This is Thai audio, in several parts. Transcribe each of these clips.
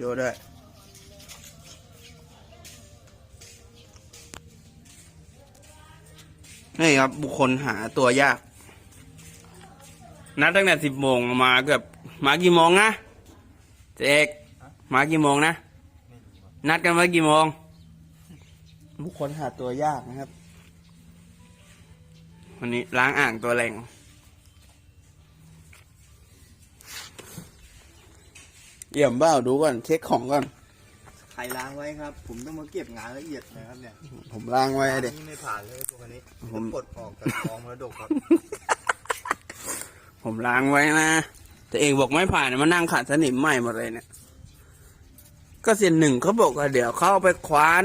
ดูด้วยนี่ครับ บุคคลหาตัวยาก นัดตั้งแต่สิบโมงมาเกือบมากี่โมงนะเจ๊เอกมากี่โมงนะ นัดกันไว้กี่โมง บุคคลหาตัวยากนะครับ วันนี้ล้างอ่างตัวแรง เยี่ยมเบ้าดูก่อนเช็คของก่อนใครล้างไว้ครับ ผมต้องมาเก็บงานละเอียดนะครับเนี่ยผมล้างไว้เด็กนี่ไม่ผ่านเลยพวกอันนี้ผมปลดออกจากกองมรดกครับ ผมล้างไว้นะแต่เองบอกไม่ผ่านมานั่งขัดสนิมใหม่หมดเลยเนี่ย ก็เสียนหนึ่งเขาบอกว่าเดี๋ยวเขาเอาไปคว้าน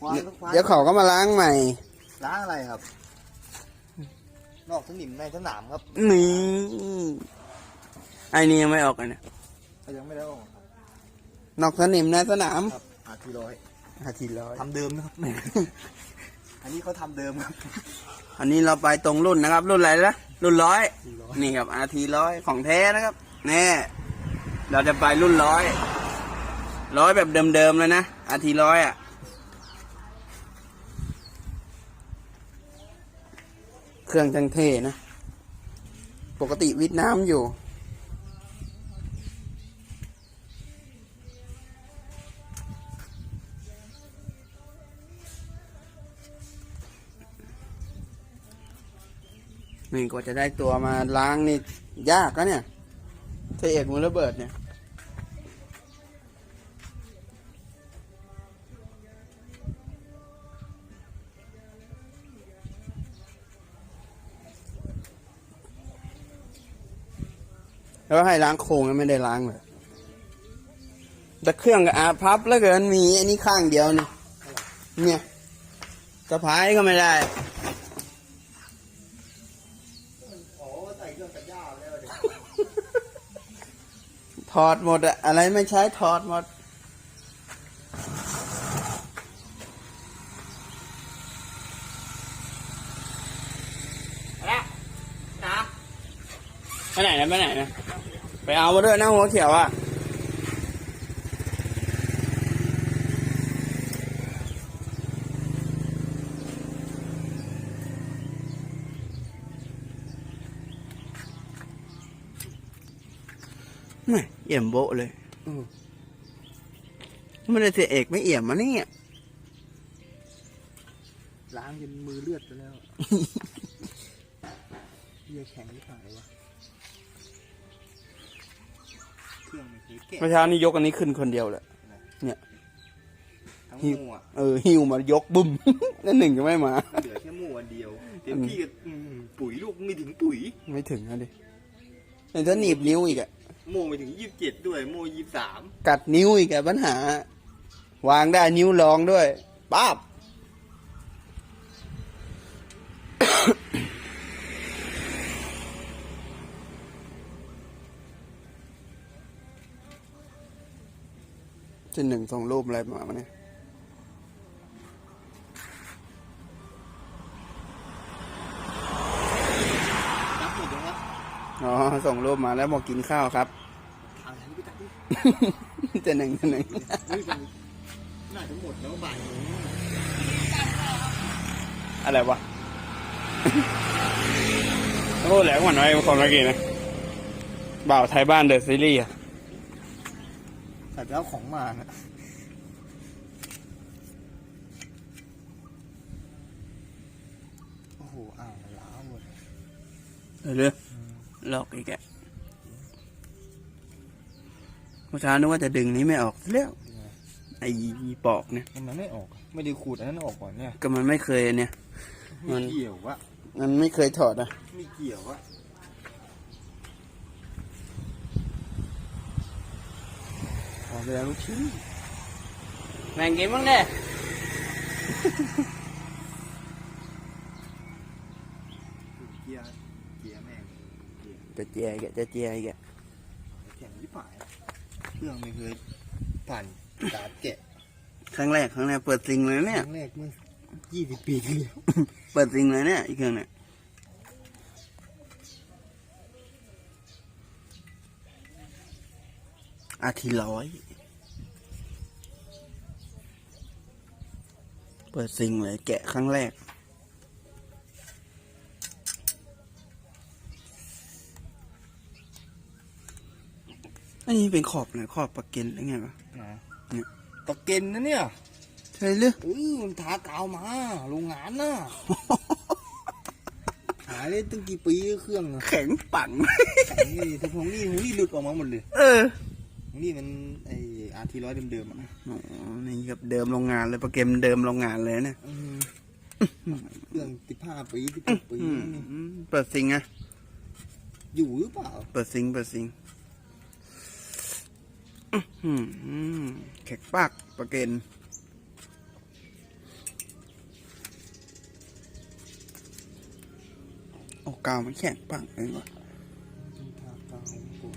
ควานก็ควาน เดี๋ยวเขาก็มาล้างใหม่ ล้างอะไรครับ นอกสนิมในสนามครับ นี่ ไอ้นี่ยังไม่ออกเลยเนี่ยเขายังไม่ได้ออกครับนอกสนิมในสนามครับอาทีร้อยอาทีร้อยทำเดิมนะครับ อันนี้เขาทำเดิมครับ อันนี้เราไปตรงรุ่นนะครับ รุ่นอะไรละรุ่นร้อย400นี่ครับอาทีร้อยของแท้นะครับแน่เราจะไปรุ่นร้อยร้อยแบบเดิมๆเลยนะอาทีร้อยอะเครื่องจังเท่นะ ปกติวิทย์น้ำอยู่ นี่กว่าจะได้ตัวมาล้างนี่ยากนะเนี่ยเทเอกมือระเบิดเนี่ย แล้วให้ล้างโครงไม่ได้ล้างเลยแต่เครื่องกับอาพับแล้วเกินมีอันนี้ข้างเดียวนี่เนี่ยสะพายก็ไม่ได้ โอ้ใส่เครื่องตัดหญ้าแล้วเด็ก ถ อดหมดอะอะไรไม่ใช้ถอดหมดนะนะไปไหนนะไปไหนนะ ไปเอามาด้วยนะหัวเขียวอะไม่ เอี่ยมโบะเลยไม่ได้เสียเอกไม่เอี่ยมมาเนี่ยล้างจนมือเลือดไปแล้วเยี่ยแข็งที่ผ่ายวะเครื่องไม่เคยเก็บเมื่อเช้านี้ยกอันนี้ขึ้นคนเดียวเลยทั้งหิวหมู่อะเออหิวมายกบุ้ม นั่นหนึ่งจะไม่มา เหลือแค่หมู่วันเดียว เต็มที่ก็อืมปุ๋ยลูกไม่ถึงปุ๋ย ไม่ถึงนะดิ เดี๋ยวถ้าหนีบนิ้วอีกอะโม่ไปถึงยี่สิบเจ็ดด้วย โม่ยี่สิบสามกัดนิ้วอีกอะปัญหา วางได้นิ้วรองด้วยป้าบเส้นหนึ่งส่งรูปอะไรมาวะเนี่ย รับหมดเลยครับ อ๋อส่งรูปมาแล้วบอกกินข้าวครับทางไหนไปจับดิเส้นหนึ่งเส้นหนึ่งเฮ้ยมันน่าจะหมดแล้วบ่ายโมงอะไรวะโอ้แหลกหวานไว้คนเมื่อกี้นะบ่าวไทยบ้านเดอะซีรีส์อะแต่แล้วของมานะโอ้โหอ่างมันล้าวหมดเรือ หลอกอีกแกเมื่อเช้านึกว่าจะดึงนี้ไม่ออกแล้วไอ้ปอกเนี่ยทำไมไม่ออก ไม่ได้ขูดอันนั้นออกก่อนเนี่ย ก็มันไม่เคยเนี่ย มัไม่นเกี่ยววะมันไม่เคยถอดอะไม่เกี่ยววะถอดไปแล้วลูกชิ้นแม่งกินบ้างเนี่ย เกียร์เกียร์แม่งเกียร์ จะเจียอีกแกจะเจียอีกแกแข็งที่ฝ่ายเครื่องไม่เคยผ่านการแกะครั้งแรกครั้งแรกเปิดซิงเลยคเนี่ย รั้งแรกเมื่อยี่สิบปีที่แล้วเปิดซิงเลยเนี่ยอีกเครื่องเนี่ยอาทีร้อย เปิดซิงเลยแกะครั้งแรก อันนี้เป็นขอบไหนขอบปากเกนหรือไงวะเนี่ยตะเกนนะเนี่ยใช่หรือเออมันทากาวมาโรงงานน่ะหายเลยตั้งกี่ปีเครื่องอะแข็งปังนี่ทุกของนี่ของนี่หลุดออกมาหมดเลย เออของนี่มันไออาร์ทีร้อยเดิมๆอะนะอ๋อนี่กับเดิมโรงงานเลยโปรแกรมเดิมโรงงานเลยเนี่ยอืมเครื่องสิบห้าปีสิบเอ็ดปีอืมนี่เปิดซิงอะอยู่หรือเปล่า เปิดซิงเปิดซิงอื้อหือ แขกปากปรแกรมโอ้กาวมันแข็งปังเลยวะทากาวผม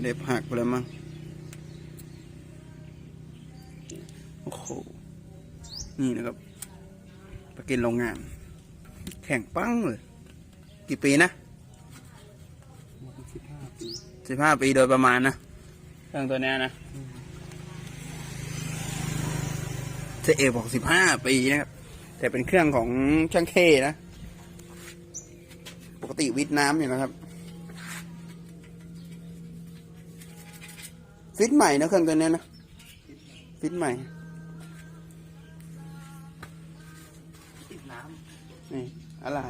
เด็บหักไปแล้วมั้งโอ้โห นี่นะครับปรแกรมโรงงาน แข็งปังเลย กี่ปีนะสิบห้าปีโดยประมาณนะเครื่องตัวเนี้ยนะเจเอบอกสิบห้าปีนะครับแต่เป็นเครื่องของช่างเคนะ ปกติวิทน้ำอยู่นะครับ ฟิตใหม่นะเครื่องตัวเนี้ยนะ ฟิตใหม่นี่อะไร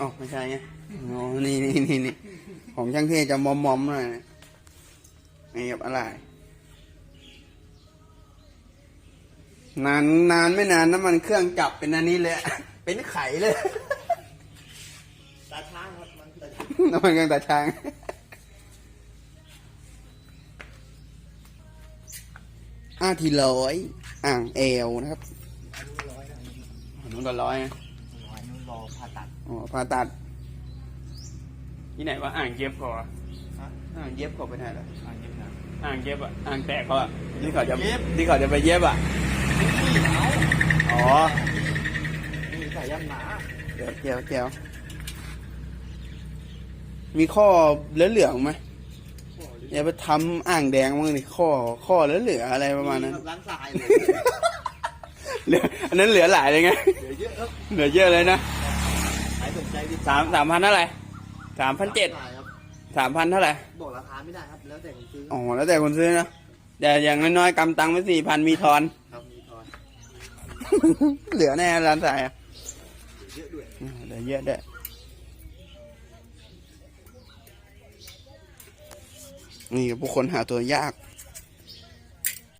อ๋อไม่ใช่ไงอ๋อนี่นี่นี่นี่ของช่างเท่จะมอมมอมๆหน่อยนะนี่กับอะไร นานนานไม่นานน้ำมันเครื่องจับเป็นอันนี้เลย เป็นไข่เลย ตาช้างครับมันตาช้างน้ำมันเครื่องตาช้างอาทีร้อยอ่างเอวนะครับอันนี้ร้อยนะอันนี้อันนู้นก็ร้อยนะ ร้อยนู้นรอผ่าตัด อ๋อผ่าตัด ที่ไหนว่าอ่างเย็บเขาอะฮะอ่างเย็บเขาไปไหนล่ะอันนี้นะอ่างเย็บอะอ่างแตกเขาอะที่เขาจะเย็บ ที่เขาจะไปเย็บอะอ๋อนี่ใส่ย่ำหนาเดี๋ยวเจียวเจียวมีข้อเหลือๆไหมอย่าไปทำอ่างแดงมั้งนี่ข้อข้อเหลือๆอะไรประมาณนั้นล้างทรายเลยเหลืออันนั้นเหลือหลายเลยไงเดี๋ยวเยอะครับเหลือเยอะเลยนะใคร สนใจติดสามสามพันเท่าไหร่สามพันเจ็ดครับสามพันเท่าไหร่บอกราคาไม่ได้ครับ แล้วแต่คนซื้ออ๋อแล้วแต่คนซื้อนะแต่อย่างน้อยๆกำตังไปสี่พันมีทอน ครับมีทอนเหลือแน่ร้านสายอะเดี๋ยวเยอะด้วยเหลือเยอะด้วยนี่พวกคนหาตัวยาก